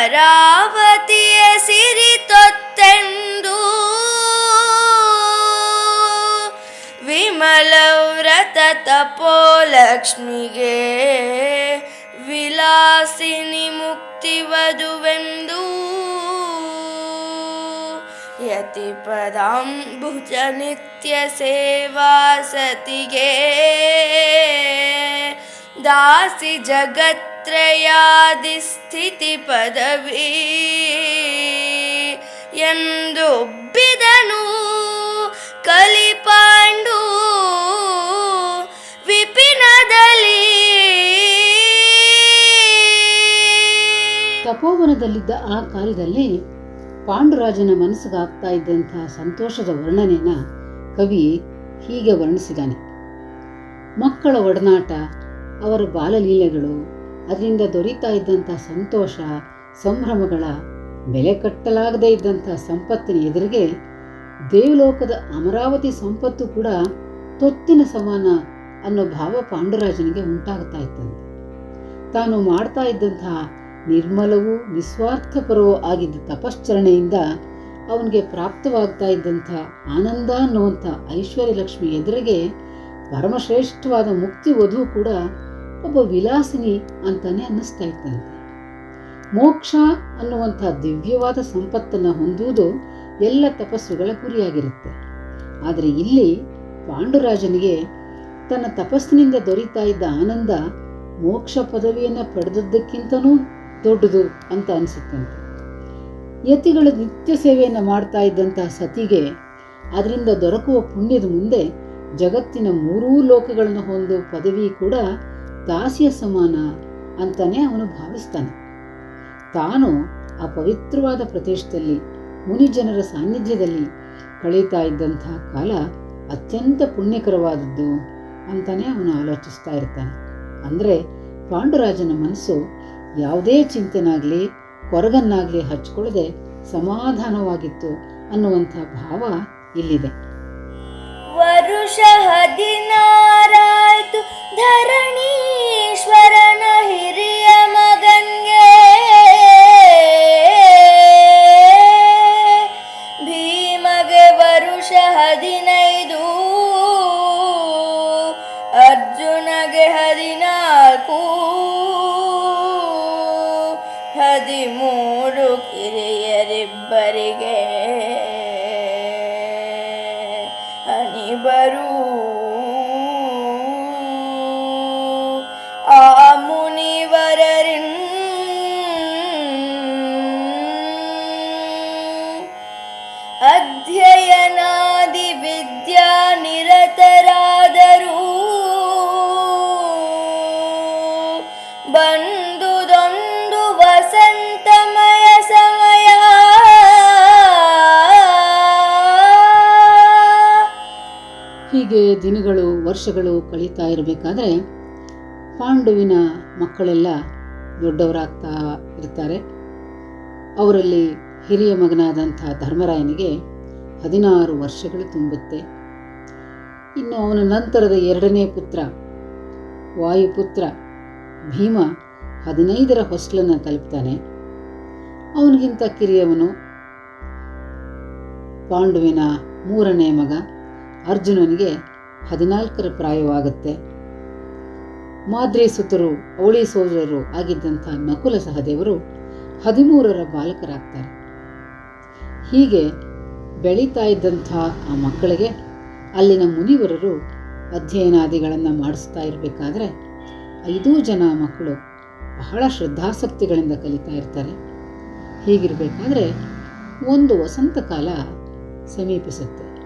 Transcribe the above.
ಶರಾವತಿಯ ಸಿರಿ ತೊತ್ತೆಂದು. ವಿಮಲವ್ರತ ತಪೋಲಕ್ಷ್ಮಿಗೆ ವಿಲಾಸಿನಿ ಮುಕ್ತಿ ವಧುವೆಂದು. ಯತಿ ಪದಾಂಬುಜ ನಿತ್ಯ ಸೇವಾ ಸತಿಗೆ. ದಾಸಿ ಜಗತ್ ಸ್ಥಿತಿ ಪದವಿ ಎಂದೊಬ್ಬಿದನು ಕಲಿಪಾಂಡು ವಿಪಿನದಲ್ಲಿ. ತಪೋವನದಲ್ಲಿದ್ದ ಆ ಕಾಲದಲ್ಲಿ ಪಾಂಡುರಾಜನ ಮನಸ್ಸಿಗಾಗ್ತಾ ಇದ್ದಂತಹ ಸಂತೋಷದ ವರ್ಣನೆನ ಕವಿ ಹೀಗೆ ವರ್ಣಿಸಿದ್ದಾನೆ ಮಕ್ಕಳ ಒಡನಾಟ, ಅವರ ಬಾಲಲೀಲೆಗಳು ಅದರಿಂದ ದೊರೀತಾ ಇದ್ದಂಥ ಸಂತೋಷ, ಸಂಭ್ರಮಗಳ ಬೆಲೆ ಕಟ್ಟಲಾಗದೇ ಇದ್ದಂಥ ಸಂಪತ್ತಿನ ಎದುರಿಗೆ ದೇವಲೋಕದ ಅಮರಾವತಿ ಸಂಪತ್ತು ಕೂಡ ತೊತ್ತಿನ ಸಮಾನ ಅನ್ನೋ ಭಾವ ಪಾಂಡುರಾಜನಿಗೆ ಉಂಟಾಗ್ತಾ ಇತ್ತಂತೆ. ತಾನು ಮಾಡ್ತಾ ಇದ್ದಂತಹ ನಿರ್ಮಲವೂ ನಿಸ್ವಾರ್ಥಪರವೂ ಆಗಿದ್ದ ತಪಶ್ಚರಣೆಯಿಂದ ಅವನಿಗೆ ಪ್ರಾಪ್ತವಾಗ್ತಾ ಇದ್ದಂಥ ಆನಂದ ಅನ್ನುವಂಥ ಐಶ್ವರ್ಯ ಲಕ್ಷ್ಮಿ ಎದುರಿಗೆ ಪರಮಶ್ರೇಷ್ಠವಾದ ಮುಕ್ತಿ ವಧು ಕೂಡ ಒಬ್ಬ ವಿಲಾಸಿನಿ ಅಂತಾನೆ ಅನ್ನಿಸ್ತಾ ಇತ್ತಂತೆ ಮೋಕ್ಷ ಅನ್ನುವಂಥ ದಿವ್ಯವಾದ ಸಂಪತ್ತನ್ನು ಹೊಂದುವುದು ಎಲ್ಲ ತಪಸ್ಸುಗಳ ಗುರಿಯಾಗಿರುತ್ತೆ. ಆದರೆ ಇಲ್ಲಿ ಪಾಂಡುರಾಜನಿಗೆ ತನ್ನ ತಪಸ್ಸಿನಿಂದ ದೊರೀತಾ ಇದ್ದ ಆನಂದ ಮೋಕ್ಷ ಪದವಿಯನ್ನು ಪಡೆದದ್ದಕ್ಕಿಂತನೂ ದೊಡ್ಡದು ಅಂತ ಅನಿಸುತ್ತಂತೆ. ಯತಿಗಳು ನಿತ್ಯ ಸೇವೆಯನ್ನು ಮಾಡ್ತಾ ಇದ್ದಂತಹ ಸತಿಗೆ ಅದರಿಂದ ದೊರಕುವ ಪುಣ್ಯದ ಮುಂದೆ ಜಗತ್ತಿನ ಮೂರೂ ಲೋಕಗಳನ್ನು ಹೊಂದುವ ಪದವಿ ಕೂಡ ದಾಸಿಯ ಸಮಾನ ಅಂತಾನೆ ಅವನು ಭಾವಿಸ್ತಾನೆ. ತಾನು ಆ ಪವಿತ್ರವಾದ ಪ್ರದೇಶದಲ್ಲಿ, ಮುನಿಜನರ ಸಾನ್ನಿಧ್ಯದಲ್ಲಿ ಕಳೀತಾ ಇದ್ದಂತಹ ಕಾಲ ಅತ್ಯಂತ ಪುಣ್ಯಕರವಾದದ್ದು ಅಂತಾನೆ ಅವನು ಆಲೋಚಿಸ್ತಾ ಇರ್ತಾನೆ. ಅಂದರೆ ಪಾಂಡುರಾಜನ ಮನಸ್ಸು ಯಾವುದೇ ಚಿಂತೆನಾಗಲಿ, ಕೊರಗನ್ನಾಗಲಿ ಹಚ್ಕೊಳ್ಳದೆ ಸಮಾಧಾನವಾಗಿತ್ತು ಅನ್ನುವಂಥ ಭಾವ ಇಲ್ಲಿದೆ. ವರುಷ ಹದಿನಾರಾಯ್ತು ಧರಣೀಶ್ವರನ ಹಿರಿಯ ಮಗನ್ಗೆ. ಭೀಮಗೆ ವರುಷ ಹದಿನೈದು ಅರ್ಜುನಗೆ ಹದಿನಾಲ್ಕು ಹದಿಮೂರು ಕಿರಿಯರಿಬ್ಬರಿಗೆ. ಹೀಗೆ ದಿನಗಳು, ವರ್ಷಗಳು ಕಳೀತಾ ಇರಬೇಕಾದ್ರೆ ಪಾಂಡುವಿನ ಮಕ್ಕಳೆಲ್ಲ ದೊಡ್ಡವರಾಗ್ತಾ ಇರ್ತಾರೆ. ಅವರಲ್ಲಿ ಹಿರಿಯ ಮಗನಾದಂಥ ಧರ್ಮರಾಯನಿಗೆ ಹದಿನಾರು ವರ್ಷಗಳು ತುಂಬುತ್ತೆ. ಇನ್ನು ಅವನ ನಂತರದ ಎರಡನೇ ಪುತ್ರ, ವಾಯುಪುತ್ರ ಭೀಮ ಹದಿನೈದರ ಹೊಸ್ಲನ್ನು ತಲುಪ್ತಾನೆ. ಅವನಿಗಿಂತ ಕಿರಿಯವನು ಪಾಂಡುವಿನ ಮೂರನೇ ಮಗ. ಅರ್ಜುನನಿಗೆ ಹದಿನಾಲ್ಕರ ಪ್ರಾಯವಾಗುತ್ತೆ. ಮಾದ್ರಿ ಸುತರು, ಅವಳಿ ಸೋದರರು ಆಗಿದ್ದಂಥ ನಕುಲ ಸಹದೇವರು ಹದಿಮೂರರ ಬಾಲಕರಾಗ್ತಾರೆ. ಹೀಗೆ ಬೆಳೀತಾ ಇದ್ದಂಥ ಆ ಮಕ್ಕಳಿಗೆ ಅಲ್ಲಿನ ಮುನಿವರರು ಅಧ್ಯಯನಾದಿಗಳನ್ನು ಮಾಡಿಸ್ತಾ ಇರಬೇಕಾದ್ರೆ ಐದೂ ಜನ ಮಕ್ಕಳು ಬಹಳ ಶ್ರದ್ಧಾಸಕ್ತಿಗಳಿಂದ ಕಲಿತಾ ಇರ್ತಾರೆ. ಹೀಗಿರಬೇಕಾದ್ರೆ ಒಂದು ವಸಂತಕಾಲ ಸಮೀಪಿಸುತ್ತೆ.